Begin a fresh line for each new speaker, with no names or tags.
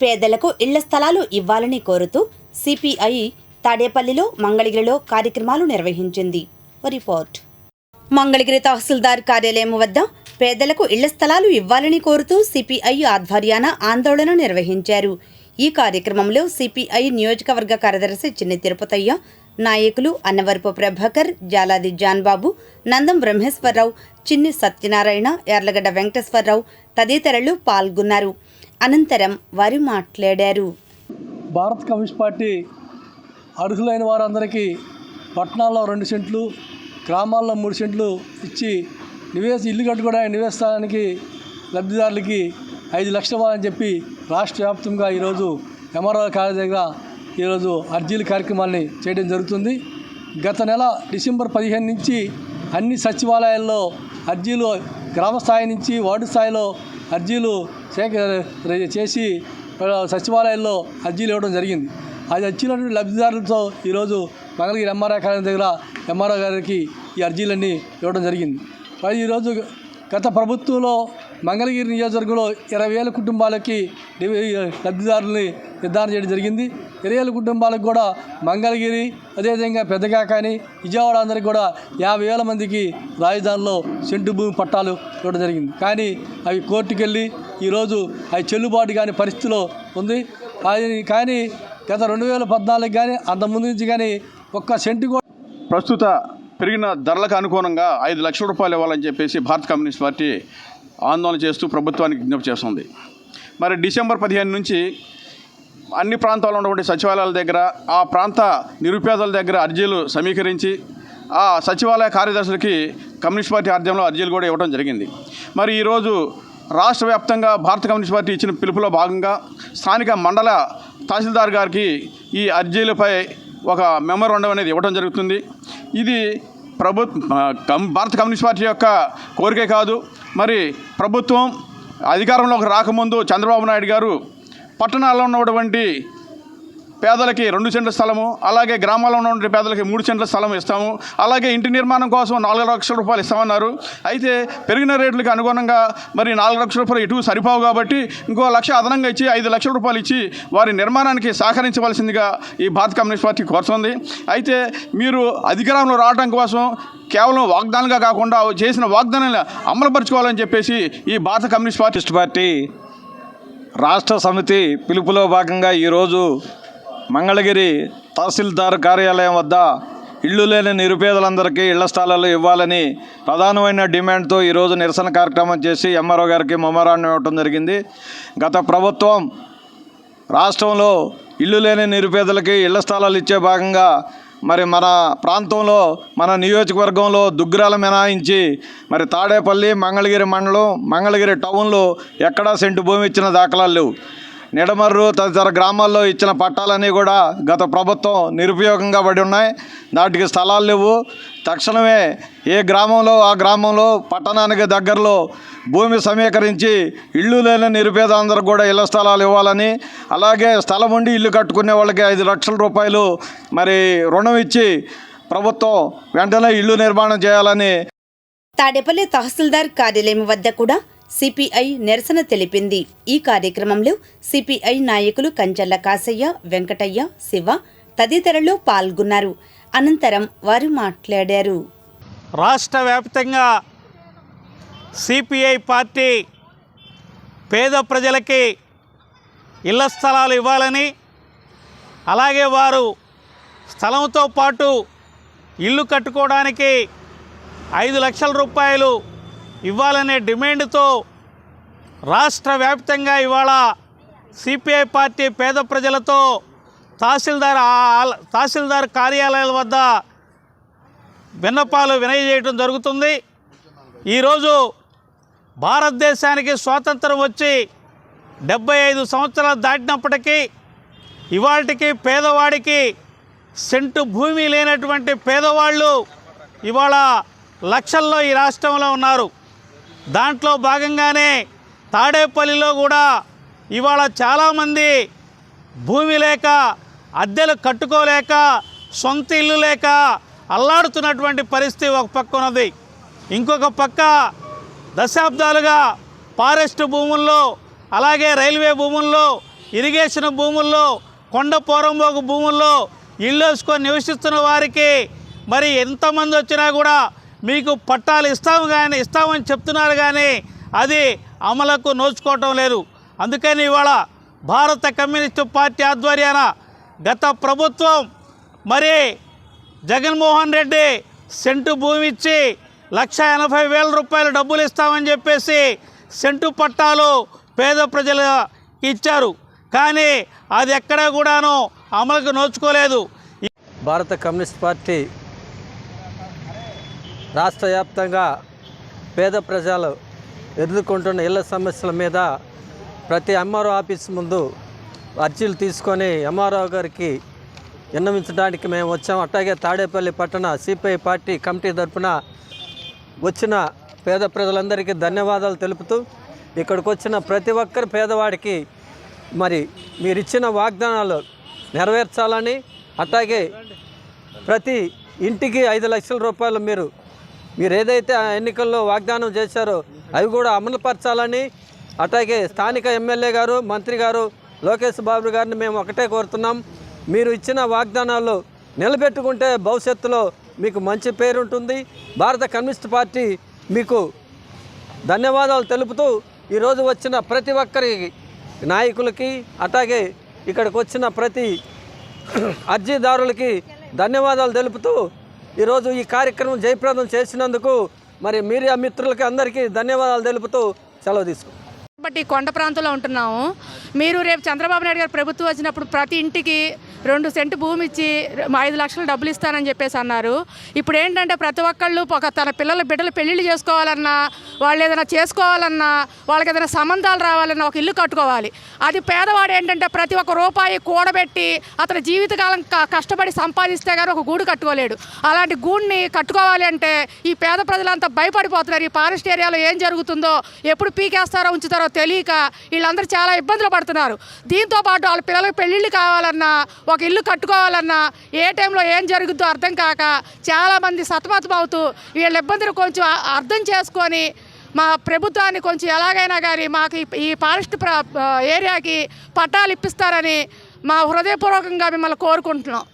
పేదలకు ఇళ్ళ స్థలాలు ఇవ్వాలని కోరుతూ సిపిఐ తాడేపల్లిలో మంగళగిరిలో కార్యక్రమాలు నిర్వహించింది. రిపోర్ట్. మంగళగిరి తహసీల్దార్ కార్యాలయం వద్ద పేదలకు ఇళ్ళ స్థలాలు ఇవ్వాలని కోరుతూ సిపిఐ ఆధ్వర్యాన ఆందోళన నిర్వహించారు. ఈ కార్యక్రమంలో సిపిఐ నియోజకవర్గ కార్యదర్శి చిన్ని తిరుపతయ్య నాయకులు అన్నవరపు ప్రభాకర్ జాలాది జాన్బాబు నందం బ్రహ్మేశ్వరరావు చిన్ని సత్యనారాయణ ఎర్లగడ్డ వెంకటేశ్వరరావు తదితరులు పాల్గొన్నారు. అనంతరం వారు మాట్లాడారు.
భారత్ కమ్యూనిస్ట్ పార్టీ అర్హులైన వారందరికీ పట్టణాల్లో రెండు సెంట్లు గ్రామాల్లో మూడు సెంట్లు ఇచ్చి నివేశ ఇల్లు కట్టుకోవడానికి నివేశానికి లబ్ధిదారులకి ఐదు లక్షలు ఇవ్వాలని చెప్పి రాష్ట్ర వ్యాప్తంగా ఈరోజు ఎంఆర్ఓ కాలేజ్ దగ్గర ఈరోజు అర్జీల కార్యక్రమాన్ని చేయడం జరుగుతుంది. గత నెల డిసెంబర్ పదిహేను నుంచి అన్ని సచివాలయాల్లో అర్జీలు గ్రామ స్థాయి నుంచి వార్డు స్థాయిలో అర్జీలు సేకర చేసి సచివాలయాల్లో అర్జీలు ఇవ్వడం జరిగింది. అది వచ్చినటువంటి లబ్ధిదారులతో ఈరోజు మంగళగిరి ఎంఆర్ఐ కాలేజ్ దగ్గర ఎంఆర్ఓ గారికి ఈ అర్జీలన్నీ ఇవ్వడం జరిగింది. మరి ఈరోజు గత ప్రభుత్వంలో మంగళగిరి నియోజకవర్గంలో ఇరవై వేల కుటుంబాలకి లబ్ధిదారుల్ని నిర్ధారణ చేయడం జరిగింది. ఇరవై కుటుంబాలకు కూడా మంగళగిరి అదేవిధంగా పెద్దకాకాని విజయవాడ అందరికి కూడా యాభై వేల మందికి రాజధానిలో సెంటు భూమి పట్టాలు ఇవ్వడం జరిగింది. కానీ అవి కోర్టుకెళ్ళి ఈరోజు అవి చెల్లుబాటు కాని పరిస్థితిలో ఉంది. అది కానీ గత రెండు వేల పద్నాలుగు కానీ అంతకుముందు నుంచి కానీ ఒక్క సెంటు కూడా
ప్రస్తుత పెరిగిన ధరలకు అనుగుణంగా ఐదు లక్షల రూపాయలు ఇవ్వాలని చెప్పేసి భారత కమ్యూనిస్ట్ పార్టీ ఆందోళన చేస్తూ ప్రభుత్వానికి విజ్ఞప్తి చేస్తుంది. మరి డిసెంబర్ పదిహేను నుంచి అన్ని ప్రాంతాల్లో ఉన్నటువంటి సచివాలయాల దగ్గర ఆ ప్రాంత నిరుపేదల దగ్గర అర్జీలు సమీకరించి ఆ సచివాలయ కార్యదర్శులకి కమ్యూనిస్ట్ పార్టీ ఆధ్వర్యంలో అర్జీలు కూడా ఇవ్వడం జరిగింది. మరి ఈరోజు రాష్ట్ర వ్యాప్తంగా భారత కమ్యూనిస్ట్ పార్టీ ఇచ్చిన పిలుపులో భాగంగా స్థానిక మండల తహసీల్దార్ గారికి ఈ అర్జీలపై ఒక మెమోరాండం అనేది ఇవ్వడం జరుగుతుంది. ఇది ప్రభుత్వ భారత కమ్యూనిస్ట్ పార్టీ యొక్క కోరికే కాదు. మరి ప్రభుత్వం అధికారంలోకి రాకముందు చంద్రబాబు నాయుడు గారు పట్టణాల్లో ఉన్నటువంటి పేదలకి రెండు సెంట్ల స్థలము అలాగే గ్రామాల్లో ఉన్నటువంటి పేదలకి మూడు సెంట్ల స్థలం ఇస్తాము. అలాగే ఇంటి నిర్మాణం కోసం నాలుగు లక్షల రూపాయలు ఇస్తామన్నారు. అయితే పెరిగిన రేట్లకు అనుగుణంగా మరి నాలుగు లక్షల రూపాయలు ఇటు సరిపోవు కాబట్టి ఇంకో లక్ష అదనంగా ఇచ్చి ఐదు లక్షల రూపాయలు ఇచ్చి వారి నిర్మాణానికి సహకరించవలసిందిగా ఈ భారత కమ్యూనిస్ట్ పార్టీ కోరుతుంది. అయితే మీరు అధికారంలో రావడం కోసం కేవలం వాగ్దానాలుగా కాకుండా చేసిన వాగ్దానాలను అమలుపరుచుకోవాలని చెప్పేసి ఈ భారత కమ్యూనిస్ట్ పార్టీ
పార్టీ రాష్ట్ర సమితి పిలుపులో భాగంగా ఈరోజు మంగళగిరి తహసీల్దార్ కార్యాలయం వద్ద ఇళ్ళు లేని నిరుపేదలందరికీ ఇళ్ళ స్థలాలు ఇవ్వాలని ప్రధానమైన డిమాండ్తో ఈరోజు నిరసన కార్యక్రమం చేసి ఎంఆర్ఓ గారికి మెమోరాండం ఇవ్వడం జరిగింది. గత ప్రభుత్వం రాష్ట్రంలో ఇల్లు లేని నిరుపేదలకి ఇళ్ళ స్థలాలు ఇచ్చే భాగంగా మరి మన ప్రాంతంలో మన నియోజకవర్గంలో దుగ్గిరాల మినహాయించి మరి తాడేపల్లి మంగళగిరి మండలం మంగళగిరి టౌన్లో ఎక్కడా సెంటు భూమి ఇచ్చిన దాఖలాలు లేవు. నిడమర్రు తదితర గ్రామాల్లో ఇచ్చిన పట్టాలన్నీ కూడా గత ప్రభుత్వం నిరుపయోగంగా పడి ఉన్నాయి. నాటికి స్థలాలు లేవు. తక్షణమే ఏ గ్రామంలో ఆ గ్రామంలో పట్టణానికి దగ్గరలో భూమి సమీకరించి ఇళ్ళు లేని నిరుపేదందరూ కూడా ఇళ్ళ స్థలాలు ఇవ్వాలని అలాగే స్థలం ఉండి ఇల్లు కట్టుకునే వాళ్ళకి ఐదు లక్షల రూపాయలు మరి రుణం ఇచ్చి ప్రభుత్వం వెంటనే ఇల్లు నిర్మాణం చేయాలని
తాడేపల్లి తహసీల్దార్ కార్యాలయం వద్ద కూడా సిపిఐ నిరసన తెలిపింది. ఈ కార్యక్రమంలో సిపిఐ నాయకులు కంచెల్ల కాసయ్య వెంకటయ్య శివ తదితరులు పాల్గొన్నారు. అనంతరం వారు మాట్లాడారు.
రాష్ట్ర వ్యాప్తంగా సిపిఐ పార్టీ పేద ప్రజలకి ఇళ్ళ స్థలాలు ఇవ్వాలని అలాగే వారు స్థలంతో పాటు ఇల్లు కట్టుకోవడానికి ఐదు లక్షల రూపాయలు ఇవ్వాలనే డిమాండ్తో రాష్ట్ర వ్యాప్తంగా ఇవాళ సిపిఐ పార్టీ పేద ప్రజలతో తహసీల్దార్ తహసీల్దార్ కార్యాలయాల వద్ద విన్నపాలు వినయజేయటం జరుగుతుంది. ఈరోజు భారతదేశానికి స్వాతంత్రం వచ్చి డెబ్బై ఐదు సంవత్సరాలు దాటినప్పటికీ ఇవాళకి పేదవాడికి సెంటు భూమి లేనటువంటి పేదవాళ్ళు ఇవాళ లక్షల్లో ఈ రాష్ట్రంలో ఉన్నారు. దాంట్లో భాగంగానే తాడేపల్లిలో కూడా ఇవాళ చాలామంది భూమి లేక అద్దెలు కట్టుకోలేక సొంత ఇల్లు లేక అల్లాడుతున్నటువంటి పరిస్థితి ఒక పక్క ఉన్నది. ఇంకొక పక్క దశాబ్దాలుగా ఫారెస్ట్ భూముల్లో అలాగే రైల్వే భూముల్లో ఇరిగేషన్ భూముల్లో కొండ పోరంబోకు భూముల్లో ఇల్లు వేసుకొని నివసిస్తున్న వారికి మరి ఎంతమంది వచ్చినా కూడా మీకు పట్టాలు ఇస్తాము కానీ ఇస్తామని చెప్తున్నారు కానీ అది అమలకు నోచుకోవటం లేదు. అందుకని ఇవాళ భారత కమ్యూనిస్టు పార్టీ ఆధ్వర్యాన గత ప్రభుత్వం మరి జగన్మోహన్ రెడ్డి సెంటు భూమి ఇచ్చి లక్ష ఎనభై వేల రూపాయలు డబ్బులు ఇస్తామని చెప్పేసి సెంటు పట్టాలు పేద ప్రజలు ఇచ్చారు. కానీ అది ఎక్కడా కూడాను అమలుకు నోచుకోలేదు.
భారత కమ్యూనిస్ట్ పార్టీ రాష్ట్ర వ్యాప్తంగా పేద ప్రజలు ఎదుర్కొంటున్న ఇళ్ళ సమస్యల మీద ప్రతి ఎంఆర్ఓ ఆఫీస్ ముందు అర్జీలు తీసుకొని ఎంఆర్ఓ గారికి విన్నవించడానికి మేము వచ్చాం. అట్లాగే తాడేపల్లి పట్టణ సిపిఐ పార్టీ కమిటీ తరఫున వచ్చిన పేద ప్రజలందరికీ ధన్యవాదాలు తెలుపుతూ ఇక్కడికి వచ్చిన ప్రతి ఒక్కరి పేదవాడికి మరి మీరిచ్చిన వాగ్దానాలు నెరవేర్చాలని అట్లాగే ప్రతి ఇంటికి ఐదు లక్షల రూపాయలు మీరు మీరు ఏదైతే ఆ ఎన్నికల్లో వాగ్దానం చేశారో అవి కూడా అమలుపరచాలని అట్లాగే స్థానిక ఎమ్మెల్యే గారు మంత్రి గారు లోకేష్ బాబు గారిని మేము ఒకటే కోరుతున్నాం. మీరు ఇచ్చిన వాగ్దానాలు నిలబెట్టుకుంటే భవిష్యత్తులో మీకు మంచి పేరు ఉంటుంది. భారత కమ్యూనిస్ట్ పార్టీ మీకు ధన్యవాదాలు తెలుపుతూ ఈరోజు వచ్చిన ప్రతి ఒక్కరి నాయకులకి అట్లాగే ఇక్కడికి వచ్చిన ప్రతి అర్జీదారులకి ధన్యవాదాలు తెలుపుతూ ఈరోజు ఈ కార్యక్రమం జయప్రదం చేసినందుకు మరి మీడియా మిత్రులకి అందరికీ ధన్యవాదాలు తెలుపుతూ సెలవు తీసుకుంటాం
బట్ ఈ కొండ ప్రాంతంలో ఉంటున్నాము. మీరు రేపు చంద్రబాబు నాయుడు గారు ప్రభుత్వం వచ్చినప్పుడు ప్రతి ఇంటికి రెండు సెంటు భూమి ఇచ్చి ఐదు లక్షలు డబ్బులు ఇస్తానని చెప్పేసి అన్నారు. ఇప్పుడు ఏంటంటే ప్రతి ఒక్కళ్ళు ఒక తన పిల్లల బిడ్డలు పెళ్ళిళ్ళు చేసుకోవాలన్నా వాళ్ళు ఏదైనా చేసుకోవాలన్నా వాళ్ళకి ఏదైనా సంబంధాలు రావాలన్నా ఒక ఇల్లు కట్టుకోవాలి. అది పేదవాడు ఏంటంటే ప్రతి ఒక్క రూపాయి కూడబెట్టి అతని జీవితకాలం క- కష్టపడి సంపాదిస్తే కానీ ఒక గూడు కట్టుకోలేడు. అలాంటి గూడిని కట్టుకోవాలి అంటే ఈ పేద ప్రజలంతా భయపడిపోతున్నారు. ఈ ఫారెస్ట్ ఏరియాలో ఏం జరుగుతుందో ఎప్పుడు పీకేస్తారో ఉంచుతారో తెలియక వీళ్ళందరూ చాలా ఇబ్బందులు పడుతున్నారు. దీంతో పాటు వాళ్ళ పిల్లలకు పెళ్ళిళ్ళు కావాలన్నా ఒక ఇల్లు కట్టుకోవాలన్నా ఏ టైంలో ఏం జరుగుద్దో అర్థం కాక చాలామంది సతమతం అవుతూ వీళ్ళ ఇబ్బందులు కొంచెం అర్థం చేసుకొని మా ప్రభుత్వాన్ని కొంచెం ఎలాగైనా కానీ మాకు ఈ- ఫారెస్ట్ ఏరియాకి పట్టాలు ఇప్పిస్తారని మా హృదయపూర్వకంగా మిమ్మల్ని కోరుకుంటున్నాం.